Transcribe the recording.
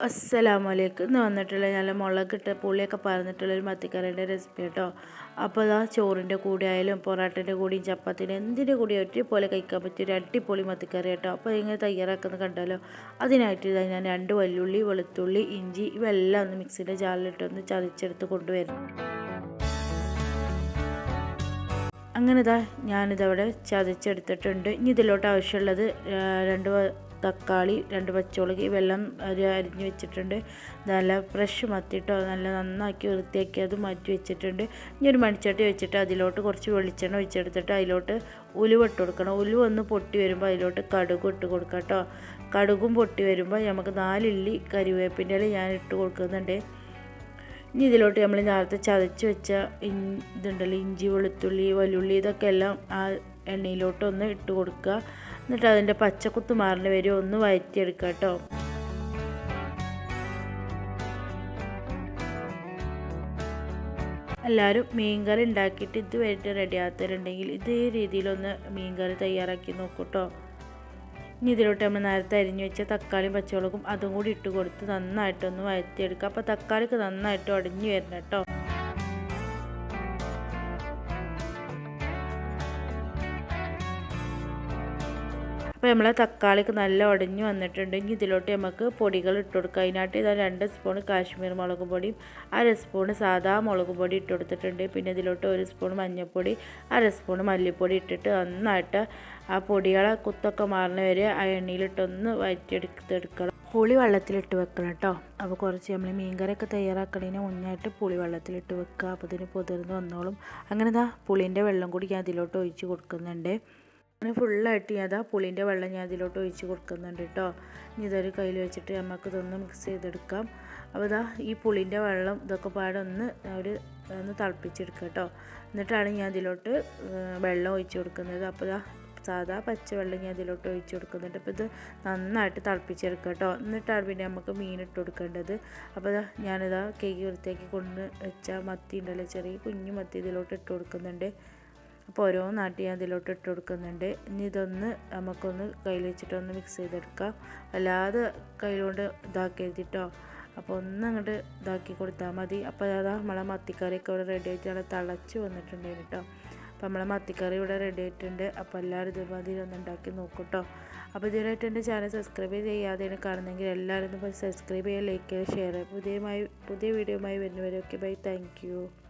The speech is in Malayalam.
അസ്സലാമലൈക്കും. ഇന്ന് വന്നിട്ടുള്ള നല്ല മുളകിട്ട് പുളിയൊക്കെ പറഞ്ഞിട്ടുള്ള ഒരു മത്തിക്കറിയുടെ റെസിപ്പി കേട്ടോ അപ്പോൾ അതാ ചോറിന്റെ കൂടെ ആയാലും പൊറാട്ടന്റെ കൂടെയും ചപ്പാത്തിന്റെ എന്തിന്റെ കൂടി ഒറ്റപോലെ കഴിക്കാൻ പറ്റിയ ഒരു അടിപൊളി മത്തിക്കറി കേട്ടോ അപ്പോൾ ഇങ്ങനെ തയ്യാറാക്കുന്നത് കണ്ടാലോ? അതിനായിട്ട് ഇതാ ഞാൻ രണ്ട് വല്ലുള്ളി വെളുത്തുള്ളി ഇഞ്ചി ഇവയെല്ലാം ഒന്ന് മിക്സിന്റെ ജാലിലിട്ടൊന്ന് ചതച്ചെടുത്ത് കൊണ്ടുവരും അങ്ങനെ ഇതാ ഞാനിതവിടെ ചതച്ചെടുത്തിട്ടുണ്ട്. ഇനി ഇതിലോട്ട് ആവശ്യമുള്ളത് രണ്ട് തക്കാളി രണ്ട് പച്ചമുളക് വെള്ളം ഒരു അരിഞ്ഞ് വെച്ചിട്ടുണ്ട്. നല്ല ഫ്രഷ് മത്തിട്ടോ നല്ല നന്നാക്കി വൃത്തിയാക്കി അത് മാറ്റി വെച്ചിട്ടുണ്ട്. ഇനി ഒരു മണിച്ചട്ടി വെച്ചിട്ട് അതിലോട്ട് കുറച്ച് വെളിച്ചെണ്ണ ഒഴിച്ചെടുത്തിട്ട് അതിലോട്ട് ഉലുവ ഇട്ട് കൊടുക്കണം. ഉലുവ ഒന്ന് പൊട്ടി വരുമ്പോൾ അതിലോട്ട് കടുക് ഇട്ട് കൊടുക്കാം കേട്ടോ കടുകും പൊട്ടി വരുമ്പോൾ നമുക്ക് നാലില്ലി കരിവേപ്പിന്റെ ഇല ഞാൻ ഇട്ട് കൊടുക്കുന്നുണ്ട്. ഇനി ഇതിലോട്ട് നമ്മൾ നേരത്തെ ചതച്ച് വെച്ച ഇതുണ്ടല്ലോ ഇഞ്ചി വെളുത്തുള്ളി വലുള്ളി ഇതൊക്കെ എല്ലാം ആ എണ്ണയിലോട്ടൊന്ന് ഇട്ട് കൊടുക്കുക. എന്നിട്ട് അതിന്റെ പച്ചക്കുത്ത് മാറിന് വരെ ഒന്ന് വയറ്റിയെടുക്കുക കേട്ടോ. എല്ലാവരും മീൻകറി ഉണ്ടാക്കിയിട്ട് ഇതുവരെ റെഡിയാത്തവരുണ്ടെങ്കിൽ ഇതേ രീതിയിലൊന്ന് മീൻകറി തയ്യാറാക്കി നോക്കൂട്ടോ ഇനി ഇതിലോട്ട് നമ്മൾ നേരത്തെ അരിഞ്ഞു വെച്ച തക്കാളിയും പച്ചമുളകും അതും കൂടി ഇട്ട് കൊടുത്ത് നന്നായിട്ടൊന്ന് വഴറ്റിയെടുക്കുക. അപ്പോൾ തക്കാളിക്ക് നന്നായിട്ട് ഉടഞ്ഞു വരണം കേട്ടോ. അപ്പോൾ നമ്മൾ തക്കാളിക്ക് നല്ല ഉടഞ്ഞു വന്നിട്ടുണ്ടെങ്കിൽ ഇതിലോട്ട് നമുക്ക് പൊടികൾ ഇട്ട് കൊടുക്കുക അതിനായിട്ട് ഇതാ രണ്ട് സ്പൂൺ കാശ്മീർ മുളക് പൊടിയും അര സ്പൂൺ സാധാ മുളക് പൊടി ഇട്ട് കൊടുത്തിട്ടുണ്ട്. പിന്നെ ഇതിലോട്ട് ഒരു സ്പൂൺ മഞ്ഞൾപ്പൊടി അര സ്പൂൺ മല്ലിപ്പൊടി ഇട്ടിട്ട് നന്നായിട്ട് ആ പൊടികളെ കുത്തൊക്കെ മാറുന്ന വരെ ആ എണ്ണയിലിട്ടൊന്ന് വയറ്റിയെടുത്തെടുക്കണം പുളി വെള്ളത്തിലിട്ട് വെക്കണം കേട്ടോ. അപ്പോൾ കുറച്ച് നമ്മൾ മീൻകറിയൊക്കെ തയ്യാറാക്കണതിന് മുന്നായിട്ട് പുളി വെള്ളത്തിലിട്ട് വെക്കുക. അപ്പോൾ ഇതിന് പൊതിർന്ന് വന്നോളും. അങ്ങനെ ഇതാ പുളിന്റെ വെള്ളം കൂടി ഞാൻ അതിലോട്ട് ഒഴിച്ച് കൊടുക്കുന്നുണ്ട്. അങ്ങനെ ഫുള്ളായിട്ട് ഞാൻ അതാ പുളിന്റെ വെള്ളം ഞാൻ അതിലോട്ട് ഒഴിച്ച് കൊടുക്കുന്നുണ്ട് കേട്ടോ ഇനി ഇതൊരു കയ്യിൽ വെച്ചിട്ട് നമുക്ക് ഇതൊന്ന് മിക്സ് ചെയ്തെടുക്കാം. അപ്പോൾ ഇതാ ഈ പുളിന്റെ വെള്ളം ഇതൊക്കെ പാടെ ഒന്ന് ഒരു ഒന്ന് തിളപ്പിച്ചെടുക്കുക കേട്ടോ എന്നിട്ടാണ് ഞാൻ അതിലോട്ട് വെള്ളം ഒഴിച്ച് കൊടുക്കുന്നത്. അപ്പോൾ ഇതാ സാധാ പച്ചവെള്ളം ഞാൻ അതിലോട്ട് ഒഴിച്ച് കൊടുക്കുന്നുണ്ട്. അപ്പോൾ ഇത് നന്നായിട്ട് തിളപ്പിച്ചെടുക്കുക കേട്ടോ എന്നിട്ടാണ് പിന്നെ നമുക്ക് മീൻ ഇട്ട് കൊടുക്കേണ്ടത്. അപ്പോൾ ഞാനിതാ കേക്ക് വൃത്തിയാക്കി കൊണ്ട് വെച്ച മത്തി ഉണ്ടല്ലോ ചെറിയ കുഞ്ഞു മത്തി ഇതിലോട്ട് ഇട്ട് കൊടുക്കുന്നുണ്ട്. അപ്പോൾ ഓരോ നാട്ടി ഞാൻ അതിലോട്ട് ഇട്ട് കൊടുക്കുന്നുണ്ട്. ഇനി ഇതൊന്ന് നമുക്കൊന്ന് കയ്യിൽ വെച്ചിട്ട് ഒന്ന് മിക്സ് ചെയ്തെടുക്കാം. അല്ലാതെ കയ്യിലോട്ട് ഇതാക്കി എഴുതിട്ടോ അപ്പോൾ ഒന്ന് അങ്ങോട്ട് ഇതാക്കി കൊടുത്താൽ മതി. അപ്പോൾ അതാ നമ്മളെ മത്തിക്കറിയൊക്കെ ഇവിടെ റെഡി ആയിട്ട് അവിടെ തിളച്ച് വന്നിട്ടുണ്ടായിരുന്നു കേട്ടോ അപ്പോൾ നമ്മളെ മത്തിക്കറി ഇവിടെ റെഡി ആയിട്ടുണ്ട്. അപ്പോൾ എല്ലാവരും ഇതുമാതിരി ഒന്ന് ഉണ്ടാക്കി നോക്കൂട്ടോ അപ്പോൾ ഇതുവരെയായിട്ട് എന്റെ ചാനൽ സബ്സ്ക്രൈബ് ചെയ്യാതെയാണ് കാണുന്നെങ്കിൽ എല്ലാവരും സബ്സ്ക്രൈബ് ചെയ്യുക ലൈക്ക് ചെയ്യുക ഷെയർ പുതിയമായി പുതിയ വീഡിയോയുമായി വരുന്നവരൊക്കെ ബൈ താങ്ക്